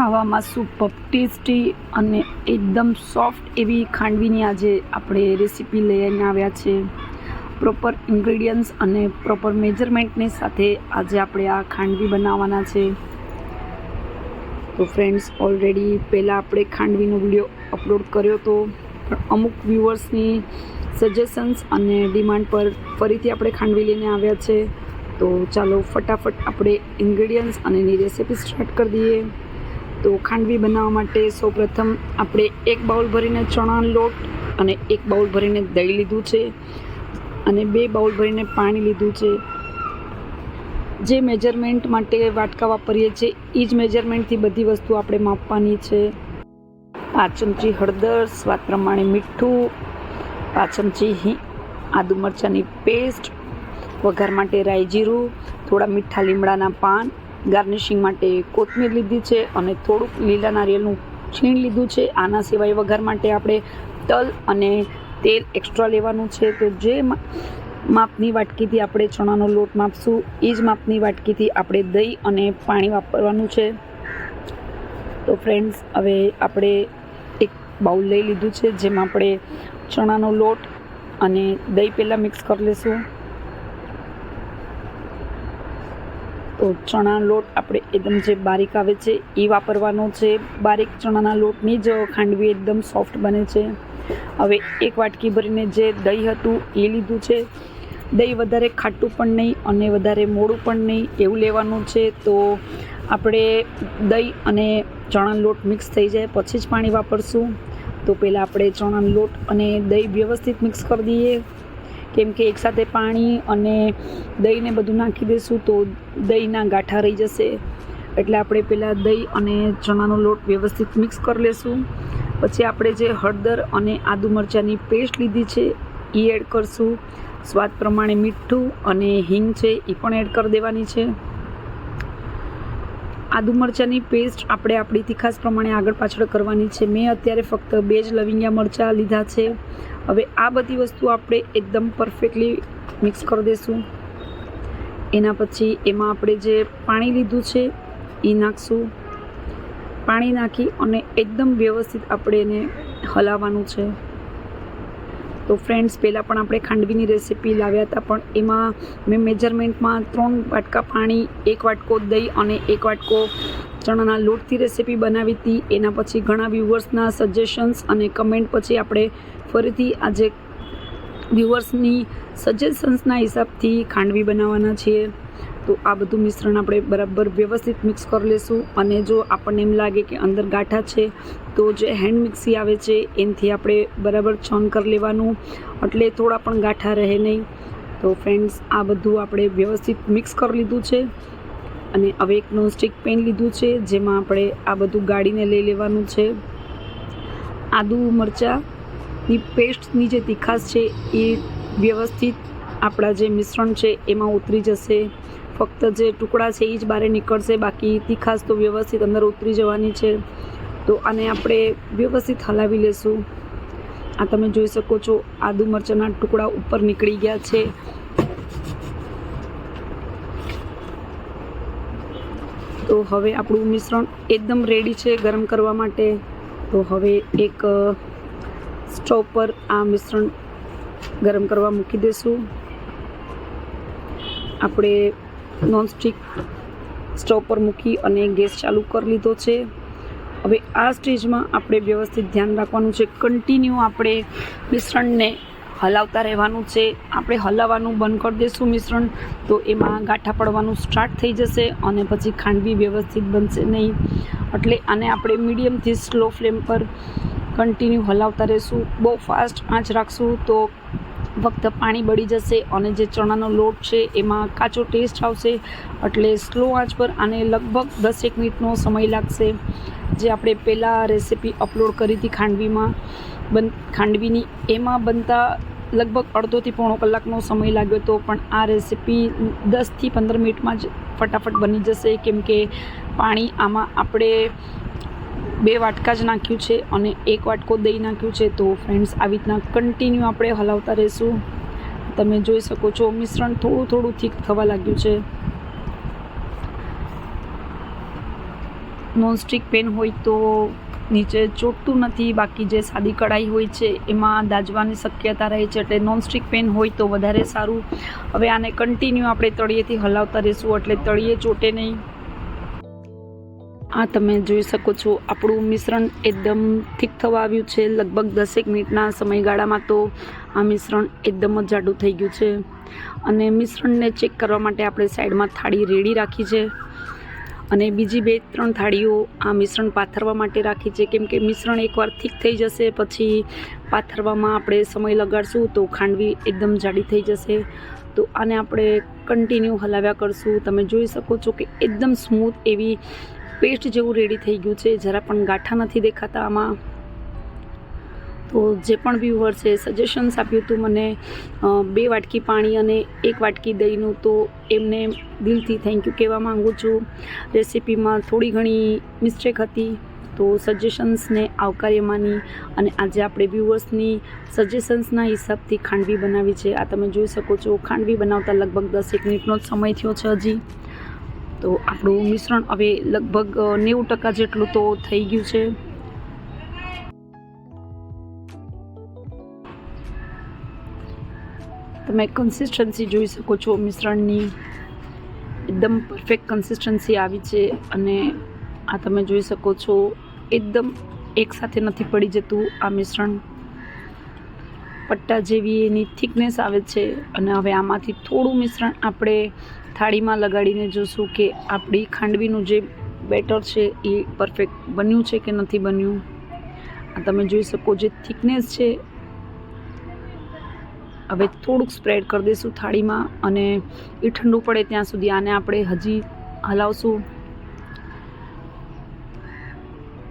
ખાવામાં super tasty અને એકદમ સોફ્ટ એવી ખાંડવીની આજે આપણે રેસીપી લઈને આવ્યા છે. પ્રોપર ઇન્ગ્રેડિયન્ટ્સ અને પ્રોપર મેજરમેન્ટની સાથે આજે આપણે આ ખાંડવી બનાવવાના છે. તો ફ્રેન્ડ્સ ઓલરેડી પહેલાં આપણે ખાંડવીનો વીડિયો અપલોડ કર્યો હતો પણ અમુક વ્યૂવર્સની સજેશન્સ અને ડિમાન્ડ પર ફરીથી આપણે ખાંડવી લઈને આવ્યા છે. તો ચાલો ફટાફટ આપણે ઇન્ગ્રેડિયન્ટ્સ અને એની રેસીપી સ્ટાર્ટ કરી દઈએ. તો ખાંડવી બનાવવા માટે સૌપ્રથમ આપણે એક બાઉલ ભરીને ચણાનો લોટ અને એક બાઉલ ભરીને દહીં લીધું છે અને બે બાઉલ ભરીને પાણી લીધું છે. જે મેજરમેન્ટ માટે વાટકા વાપરીએ છીએ એ જ મેજરમેન્ટથી બધી વસ્તુ આપણે માપવાની છે. પાંચ ચમચી હળદર, સ્વાદ પ્રમાણે મીઠું, પાંચ ચમચી હિ, આદુ મરચાંની પેસ્ટ વઘાર માટે રાઈ જીરું, થોડા મીઠા લીમડાના પાન ગાર્નિશિંગ માટે કોથમીર લીધી છે અને થોડુંક લીલા નારિયેળનું છીણ લીધું છે. આના સિવાય વઘાર માટે આપણે તલ અને તેલ એક્સ્ટ્રા લેવાનું છે. તો જે માપની વાટકીથી આપણે ચણાનો લોટ માપશું એ જ માપની વાટકીથી આપણે દહીં અને પાણી વાપરવાનું છે. તો ફ્રેન્ડ્સ હવે આપણે એક બાઉલ લઈ લીધું છે, જેમાં આપણે ચણાનો લોટ અને દહીં પહેલાં મિક્સ કરી લઈશું તો ચણાનો લોટ આપણે એકદમ જે બારીક આવે છે, એ વાપરવાનો છે. બારીક ચણાના લોટની જ ખાંડવી એકદમ સોફ્ટ બને છે. હવે એક વાટકી ભરીને જે દહીં હતું, એ લીધું છે. દહીં વધારે ખાટું પણ નહીં અને વધારે મોડું પણ નહીં એવું લેવાનું છે. તો આપણે દહીં અને ચણાનો લોટ મિક્સ થઈ જાય, પછી જ પાણી વાપરશું. તો પહેલાં આપણે ચણાનો લોટ અને દહીં વ્યવસ્થિત મિક્સ કરી દઈએ. કેમ કે એકસાથે પાણી અને દહીંને બધું નાખી દઈશું તો દહીંના ગાંઠા રહી જશે. એટલે આપણે પહેલાં દહીં અને ચણાનો લોટ વ્યવસ્થિત મિક્સ કરી લેશું. પછી આપણે જે હળદર અને આદુ મરચાંની પેસ્ટ લીધી છે એ એડ કરશું. સ્વાદ પ્રમાણે મીઠું અને હિંગ છે એ પણ એડ કરી દેવાની છે. આદુ મરચાંની પેસ્ટ આપણે આપણી તીખાસ પ્રમાણે આગળ પાછળ કરવાની છે. મેં અત્યારે ફક્ત બે જ લવિંગિયા મરચાં લીધા છે. હવે આ બધી વસ્તુ આપણે એકદમ પરફેક્ટલી મિક્સ કરી દઈશું એના પછી એમાં આપણે જે પાણી લીધું છે એ નાખશું. પાણી નાખી અને એકદમ વ્યવસ્થિત આપણે એને હલાવવાનું છે. તો ફ્રેન્ડ્સ પહેલાં પણ આપણે ખાંડવીની રેસીપી લાવ્યા હતા, પણ એમાં મેં મેજરમેન્ટમાં ત્રણ વાટકા પાણી, એક વાટકો દહીં અને એક વાટકો ચણાના લોટથી રેસીપી બનાવી હતી. એના પછી ઘણા વ્યૂવર્સના સજેશન્સ અને કમેન્ટ પછી આપણે ફરીથી આજે વ્યૂવર્સની સજેશન્સના હિસાબથી ખાંડવી બનાવવાના છીએ. તો આ બધું મિશ્રણ આપણે બરાબર વ્યવસ્થિત મિક્સ કરી લેશું. અને જો આપણને એમ લાગે કે અંદર ગાંઠા છે, તો જે હેન્ડ મિક્સી આવે છે, એનાથી આપણે બરાબર છન કરી લેવાનું. એટલે થોડા પણ ગાંઠા રહે નહીં. તો ફ્રેન્ડ્સ આ બધું આપણે વ્યવસ્થિત મિક્સ કરી લીધું છે. અને હવે એક નોનસ્ટિક પેન લીધું છે, જેમાં આપણે આ બધું ગાળીને લઈ લેવાનું છે. આદુ મરચાંની પેસ્ટની જે તીખાશ છે, એ વ્યવસ્થિત આપણા જે મિશ્રણ છે, એમાં ઉતરી જશે. ફક્ત જે ટુકડા છે એ જ બહાર નીકળશે, બાકી તીખાશ તો વ્યવસ્થિત અંદર ઉતરી જવાની છે. તો આને આપણે વ્યવસ્થિત હલાવી લેશું. આ તમે જોઈ શકો છો, આદુ મરચાંના ટુકડા ઉપર નીકળી ગયા છે. તો હવે આપણું મિશ્રણ એકદમ રેડી છે ગરમ કરવા માટે. તો હવે એક સ્ટોવ પર આ મિશ્રણ ગરમ કરવા મૂકી દઈશું આપણે નોનસ્ટિક સ્ટોવ પર મૂકી અને ગેસ ચાલુ કરી લીધો છે. હવે આ સ્ટેજમાં આપણે વ્યવસ્થિત ધ્યાન રાખવાનું છે. કન્ટિન્યુ આપણે મિશ્રણને હલાવતા રહેવાનું છે. આપણે હલાવવાનું બંધ કરી દઈશું મિશ્રણ, તો એમાં ગાંઠા પડવાનું સ્ટાર્ટ થઈ જશે અને પછી ખાંડવી વ્યવસ્થિત બનશે નહીં. એટલે આને આપણે મીડિયમથી સ્લો ફ્લેમ પર કન્ટિન્યુ હલાવતા રહીશું. બહુ ફાસ્ટ આંચ રાખશું તો ફક્ત પાણી બળી જશે અને જે ચણાનો લોટ છે એમાં કાચો ટેસ્ટ આવશે. એટલે સ્લો આંચ પર આને લગભગ દસેક મિનિટનો સમય લાગશે. જે આપણે પહેલાં રેસીપી અપલોડ કરી હતી ખાંડવીમાં. બન, ખાંડવીની એમાં બનતા લગભગ અડધોથી પોણો કલાકનો સમય લાગ્યો હતો. પણ આ રેસીપી દસથી પંદર મિનિટમાં જ ફટાફટ બની જશે. કેમ કે પાણી આમાં આપણે બે વાટકા જ નાખ્યું છે અને એક વાટકો દહીં નાખ્યું છે. તો ફ્રેન્ડ્સ આવી રીતના કન્ટિન્યુ આપણે હલાવતા રહીશું. તમે જોઈ શકો છો, મિશ્રણ થોડું થોડું થીક થવા લાગ્યું છે. નોનસ્ટિક પેન હોય તો નીચે ચોટતું નથી, બાકી જે સાદી કઢાઈ હોય છે એમાં દાજવાની શક્યતા રહે છે. એટલે નોનસ્ટિક પેન હોય તો વધારે સારું. હવે આને કન્ટિન્યુ આપણે તળિયેથી હલાવતા રહીશું, એટલે તળિયે ચોટે નહીં. આ તમે જોઈ શકો છો, આપણું મિશ્રણ એકદમ થીક થવા આવ્યું છે. લગભગ દસેક મિનિટના સમયગાળામાં તો આ મિશ્રણ એકદમ જ જાડું થઈ ગયું છે. અને મિશ્રણને ચેક કરવા માટે આપણે સાઈડમાં થાળી રેડી રાખી છે. અને બીજી બે ત્રણ થાળીઓ આ મિશ્રણ પાથરવા માટે રાખી છે. કેમ કે મિશ્રણ એકવાર થીક થઈ જશે, પછી પાથરવામાં આપણે સમય લગાડશું તો ખાંડવી એકદમ જાડી થઈ જશે. તો આને આપણે કન્ટિન્યુ હલાવ્યા કરશું. તમે જોઈ શકો છો કે એકદમ સ્મૂથ એવી પેસ્ટ જેવું રેડી થઈ ગયું છે. જરા પણ ગાંઠા નથી દેખાતા આમાં. તો જે પણ વ્યૂવર્સે સજેશન્સ આપ્યું હતું મને બે વાટકી પાણી અને એક વાટકી દહીંનું, તો એમને દિલથી થેન્ક યુ કહેવા માગું છું. રેસિપીમાં થોડી ઘણી મિસ્ટેક હતી, તો સજેશન્સને આવકાર્ય માની અને આજે આપણે વ્યૂવર્સની સજેશન્સના હિસાબથી ખાંડવી બનાવી છે. આ તમે જોઈ શકો છો, ખાંડવી બનાવતા લગભગ દસેક મિનિટનો જ સમય થયો છે હજી. તો આપણું મિશ્રણ હવે લગભગ નેવું ટકા જેટલું તો થઈ ગયું છે. તમે કન્સિસ્ટન્સી જોઈ શકો છો, મિશ્રણની એકદમ પરફેક્ટ કન્સિસ્ટન્સી આવી છે અને આ તમે જોઈ શકો છો, એકદમ એકસાથે નથી પડી જતું આ મિશ્રણ. પટ્ટા જેવી એની થિકનેસ આવે છે અને હવે આમાંથી થોડું મિશ્રણ આપણે થાળીમાં લગાડીને જોશું કે આપણી ખાંડવીનું જે બેટર છે એ પરફેક્ટ બન્યું છે કે નથી બન્યું? આ તમે જોઈ શકો જે થિકનેસ છે. હવે થોડુંક સ્પ્રેડ કરી દઈશું થાળીમાં અને એ ઠંડુ પડે ત્યાં સુધી આને આપણે હજી હલાવશું.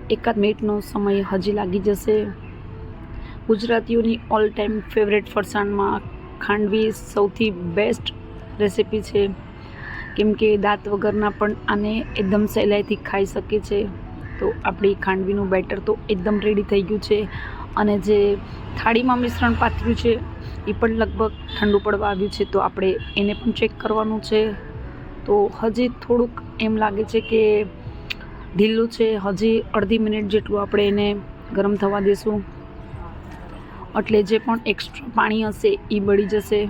એકાદ મિનિટનો સમય હજી લાગી જશે. ગુજરાતીઓની ઓલ ટાઈમ ફેવરેટ ફરસાણમાં ખાંડવી સૌથી બેસ્ટ રેસિપી છે. કેમ કે દાંત વગરના પણ આને એકદમ સહેલાઈથી ખાઈ શકે છે. તો આપણી ખાંડવીનું બેટર તો એકદમ રેડી થઈ ગયું છે. અને જે થાળીમાં મિશ્રણ પાથર્યું છે, એ પણ લગભગ ઠંડુ પડવા આવ્યું છે. તો આપણે એને પણ ચેક કરવાનું છે. તો હજી થોડુંક એમ લાગે છે કે ઢીલું છે. હજી અડધી મિનિટ જેટલું આપણે એને ગરમ થવા દઈશું એટલે જે પણ એક્સ્ટ્રા પાણી હશે, એ બળી જશે.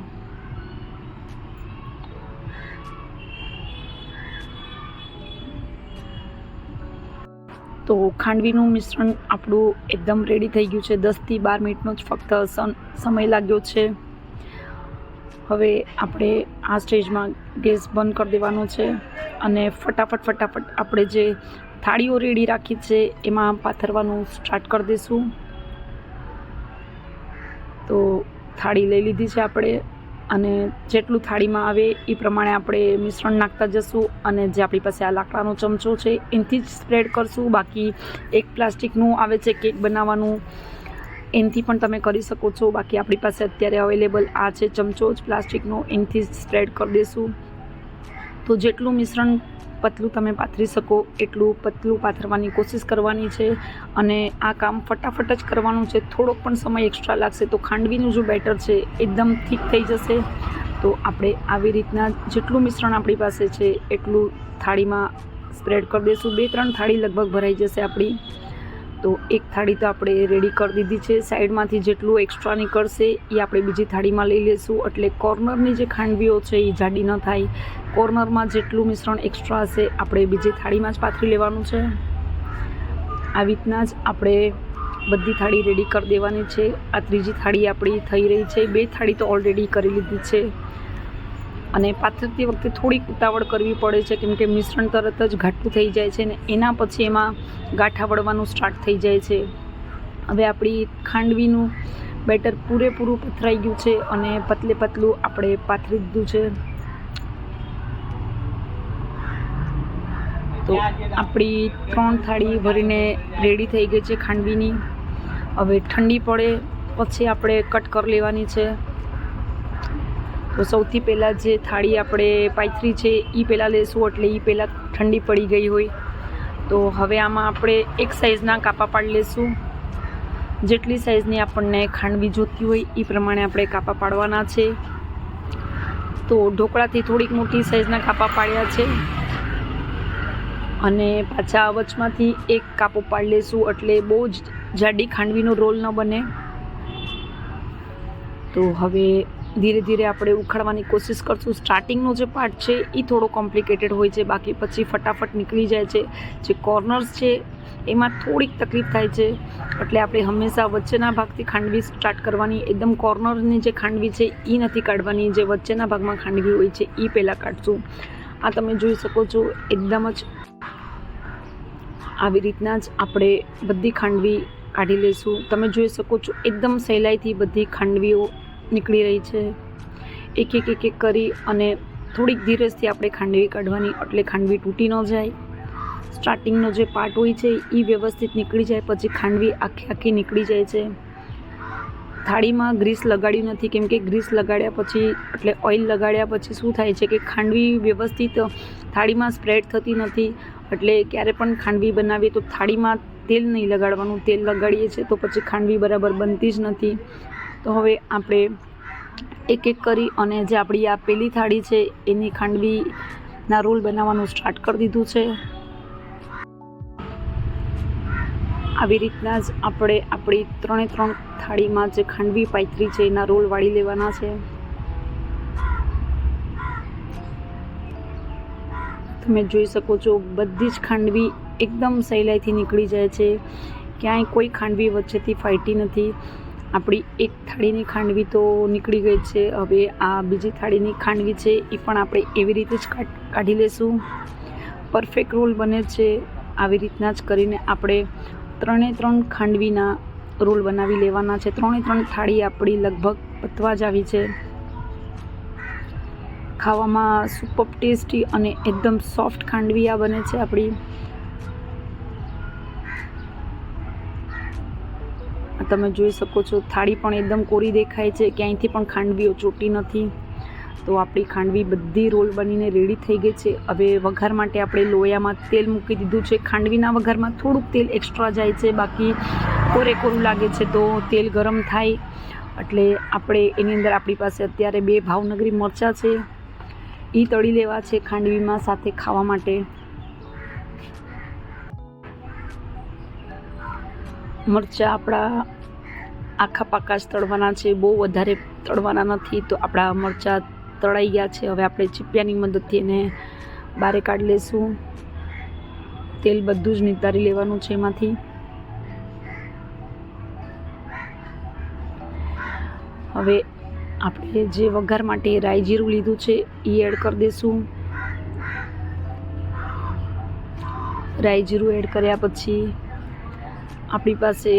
તો ખાંડવીનું મિશ્રણ આપણું એકદમ રેડી થઈ ગયું છે. દસથી બાર મિનિટનો જ ફક્ત સમ- સમય લાગ્યો છે. હવે આપણે આ સ્ટેજમાં ગેસ બંધ કરી દેવાનો છે અને ફટાફટ ફટાફટ આપણે જે થાળીઓ રેડી રાખી છે એમાં પાથરવાનું સ્ટાર્ટ કરી દઈશું. તો થાળી લઈ લીધી છે આપણે. અને જેટલું થાળીમાં આવે એ પ્રમાણે આપણે મિશ્રણ નાખતા જશું અને જે આપણી પાસે આ લાકડાનો ચમચો છે એનાથી જ સ્પ્રેડ કરશું. બાકી એક પ્લાસ્ટિકનું આવે છે, કેક બનાવવાનું, એનાથી પણ તમે કરી શકો છો. બાકી આપણી પાસે અત્યારે અવેલેબલ આ છે ચમચો જ, પ્લાસ્ટિકનો એનાથી જ સ્પ્રેડ કરી દઈશું તો જેટલું મિશ્રણ પતલું તમે પાથરી શકો, એટલું પતલું પાથરવાની કોશિશ કરવાની છે અને આ કામ ફટાફટ જ કરવાનું છે. થોડોક પણ સમય એક્સ્ટ્રા લાગશે તો ખાંડવીનું જો બેટર છે, એકદમ થીક થઈ જશે. તો આપણે આવી રીતના જેટલું મિશ્રણ આપણી પાસે છે, એટલું થાળીમાં સ્પ્રેડ કરી દઈશું બે ત્રણ થાળી લગભગ ભરાઈ જશે આપણી. તો એક થાળી તો આપણે રેડી કરી દીધી છે. સાઈડમાંથી જેટલું એક્સ્ટ્રા નીકળશે એ આપણે બીજી થાળીમાં લઈ લઈશું એટલે કોર્નરની જે ખાંડવીઓ છે એ જાડી ન થાય. કોર્નરમાં જેટલું મિશ્રણ એક્સ્ટ્રા હશે, આપણે બીજી થાળીમાં જ પાથરી લેવાનું છે. આવી રીતના જ આપણે બધી થાળી રેડી કરી દેવાની છે. આ ત્રીજી થાળી આપણી થઈ રહી છે. બે થાળી તો ઓલરેડી કરી લીધી છે. અને પાથરતી વખતે થોડીક ઉતાવળ કરવી પડે છે કેમ કે મિશ્રણ તરત જ ઘાટું થઈ જાય છે ને એના પછી એમાં ગાંઠા વળવાનું સ્ટાર્ટ થઈ જાય છે. હવે આપણી ખાંડવીનું બેટર પૂરેપૂરું પથરાઈ ગયું છે અને પતલે પતલું આપણે પાથરી દીધું છે. તો આપણી ત્રણ થાળી ભરીને રેડી થઈ ગઈ છે ખાંડવીની. હવે ઠંડી પડે, પછી આપણે કટ કરી લેવાની છે. તો સૌથી પહેલાં જે થાળી આપણે પાથરી છે એ પહેલાં લેશું એટલે એ પહેલાં ઠંડી પડી ગઈ હોય. તો હવે આમાં આપણે એક સાઈઝના કાપા પાડી લેશું. જેટલી સાઈઝની આપણને ખાંડવી જોતી હોય એ પ્રમાણે આપણે કાપા પાડવાના છે. તો ઢોકળાથી થોડીક મોટી સાઈઝના કાપા પાડ્યા છે. અને પાછા વચમાંથી એક કાપો પાડી લેશું એટલે બહુ જ જાડી ખાંડવીનો રોલ ન બને. તો હવે ધીરે ધીરે આપણે ઉખાડવાની કોશિશ કરશું. સ્ટાર્ટિંગનો જે પાર્ટ છે એ થોડો કોમ્પ્લિકેટેડ હોય છે. બાકી પછી ફટાફટ નીકળી જાય છે. જે કોર્નર્સ છે, એમાં થોડીક તકલીફ થાય છે. એટલે આપણે હંમેશા વચ્ચેના ભાગથી ખાંડવી સ્ટાર્ટ કરવાની. એકદમ કોર્નરની જે ખાંડવી છે એ નથી કાઢવાની. જે વચ્ચેના ભાગમાં ખાંડવી હોય છે એ પહેલાં કાઢશું. આ તમે જોઈ શકો છો, એકદમ જ આવી રીતના જ આપણે બધી ખાંડવી કાઢી લઈશું તમે જોઈ શકો છો, એકદમ સહેલાઈથી બધી ખાંડવીઓ નીકળી રહી છે. એક એક એક એક કરી અને થોડીક ધીરજથી આપણે ખાંડવી કાઢવાની. એટલે ખાંડવી તૂટી ન જાય. સ્ટાર્ટિંગનો જે પાર્ટ હોય છે એ વ્યવસ્થિત નીકળી જાય. પછી ખાંડવી આખી આખી નીકળી જાય છે. થાળીમાં ગ્રીસ લગાડ્યું નથી. કેમ કે ગ્રીસ લગાડ્યા પછી, એટલે ઓઇલ લગાડ્યા પછી શું થાય છે કે ખાંડવી વ્યવસ્થિત થાળીમાં સ્પ્રેડ થતી નથી. એટલે ક્યારે પણ ખાંડવી બનાવીએ તો થાળીમાં તેલ નહીં લગાડવાનું. તેલ લગાડીએ છીએ તો પછી ખાંડવી બરાબર બનતી જ નથી. તો હવે આપણે એક એક કરી અને જે આપણી આ પેલી થાળી છે, એની ખાંડવીના રોલ બનાવવાનું સ્ટાર્ટ કરી દીધું છે. આવી રીતના જ આપણે આપણી ત્રણે ત્રણ થાળીમાં જે ખાંડવી પાથરી છે, એના રોલ વાળી લેવાના છે. તમે જોઈ શકો છો, બધી જ ખાંડવી એકદમ સહેલાઈથી નીકળી જાય છે. ક્યાંય કોઈ ખાંડવી વચ્ચેથી ફાટી નથી. આપણી એક થાળીની ખાંડવી તો નીકળી ગઈ છે. હવે આ બીજી થાળીની ખાંડવી છે એ પણ આપણે એવી રીતે જ કાઢી લેશું. પરફેક્ટ રોલ બને છે. આવી રીતના જ કરીને આપણે ત્રણે ત્રણ ખાંડવીના રોલ બનાવી લેવાના છે. ત્રણે ત્રણ થાળી આપણી લગભગ પતવા જ આવી છે. ખાવામાં સુપર ટેસ્ટી અને એકદમ સોફ્ટ ખાંડવી આ બને છે આપણી. તમે જોઈ શકો છો, થાળી પણ એકદમ કોરી દેખાય છે, ક્યાંયથી પણ ખાંડવીઓ ચોટી નથી. તો આપણી ખાંડવી બધી રોલ બનીને રેડી થઈ ગઈ છે. હવે વઘાર માટે આપણે લોયામાં તેલ મૂકી દીધું છે. ખાંડવીના વઘારમાં થોડુંક તેલ એક્સ્ટ્રા જાય છે, બાકી કોરે કોરું લાગે છે તો તેલ ગરમ થાય. એટલે આપણે એની અંદર આપણી પાસે અત્યારે બે ભાવનગરી મરચાં છે. એ તળી લેવા છે ખાંડવીમાં સાથે ખાવા માટે. મરચાં આપણા આખા પાકા જ તળવાના છે, બહુ વધારે તળવાના નથી તો આપણા મરચાં તળાઈ ગયા છે. હવે આપણે ચીપિયાની મદદથી એને બારે કાઢી લેશું. તેલ બધું જ નિતારી લેવાનું છે એમાંથી. હવે આપણે જે વઘાર માટે રાઈ જીરું લીધું છે એ એડ કરી દઈશું રાઈ જીરું એડ કર્યા પછી આપણી પાસે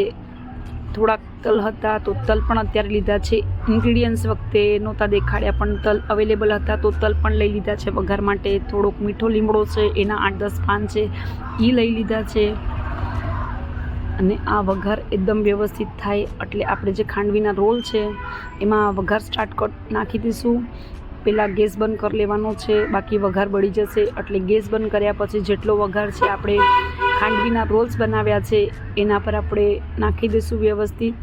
થોડાક તલ હતા તો તલ પણ અત્યારે લીધા છે. ઇન્ગ્રીડિયન્ટ્સ વખતે નહોતા દેખાડ્યા, પણ તલ અવેલેબલ હતા તો તલ પણ લઈ લીધા છે વઘાર માટે. થોડોક મીઠો લીમડો છે, એના આઠ દસ પાન છે એ લઈ લીધા છે. અને આ વઘાર એકદમ વ્યવસ્થિત થાય એટલે આપણે જે ખાંડવીના રોલ છે, એમાં વઘાર સ્ટાર્ટ કટ નાખી દઈશું. પહેલાં ગેસ બંધ કરી લેવાનો છે, બાકી વઘાર બળી જશે એટલે ગેસ બંધ કર્યા પછી જેટલો વઘાર છે આપણે ખાંડવીના રોલ્સ બનાવ્યા છે, એના પર આપણે નાખી દઈશું વ્યવસ્થિત.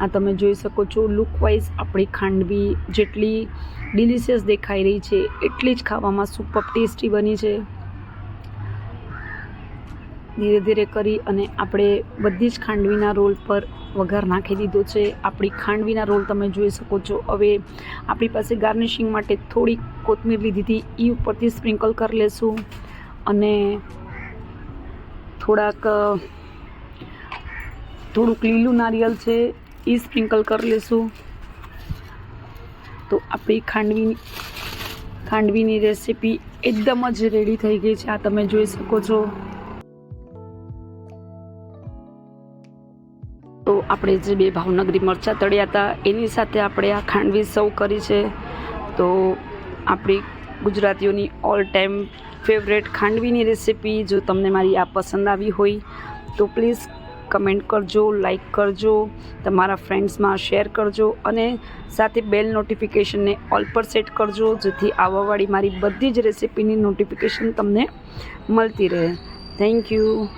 આ તમે જોઈ શકો છો લુક વાઇઝ આપણી ખાંડવી જેટલી ડિલિશિયસ દેખાઈ રહી છે, એટલી જ ખાવામાં સુપર ટેસ્ટી બની છે. ધીરે ધીરે કરી અને આપણે બધી જ ખાંડવીના રોલ પર વઘાર નાખી દીધો છે. આપણી ખાંડવીના રોલ તમે જોઈ શકો છો. હવે આપણી પાસે ગાર્નિશિંગ માટે થોડી કોથમીર લીધી હતી એ ઉપરથી સ્પ્રિંકલ કરી લેશું. અને થોડાક થોડુંક લીલું નારિયેલ છે એ સ્પ્રિંકલ કરી લેશું. તો આપણી ખાંડવી, ખાંડવીની રેસીપી એકદમ જ રેડી થઈ ગઈ છે, આ તમે જોઈ શકો છો. તો આપણે જે બે ભાવનગરી મરચાં તળ્યા હતા, એની સાથે આપણે આ ખાંડવી સર્વ કરી છે. તો આપણી ગુજરાતીઓની ઓલ ટાઈમ ફેવરેટ ખાંડવીની રેસીપી જો તમને મારી આ પસંદ આવી હોય, તો પ્લીઝ કમેન્ટ કરજો, લાઈક કરજો, તમારા ફ્રેન્ડ્સમાં શેર કરજો અને સાથે બેલ નોટિફિકેશનને ઓલ પર સેટ કરજો, જેથી આવવાવાળી મારી બધી જ રેસીપીની નોટિફિકેશન તમને મળતી રહે. Thank you.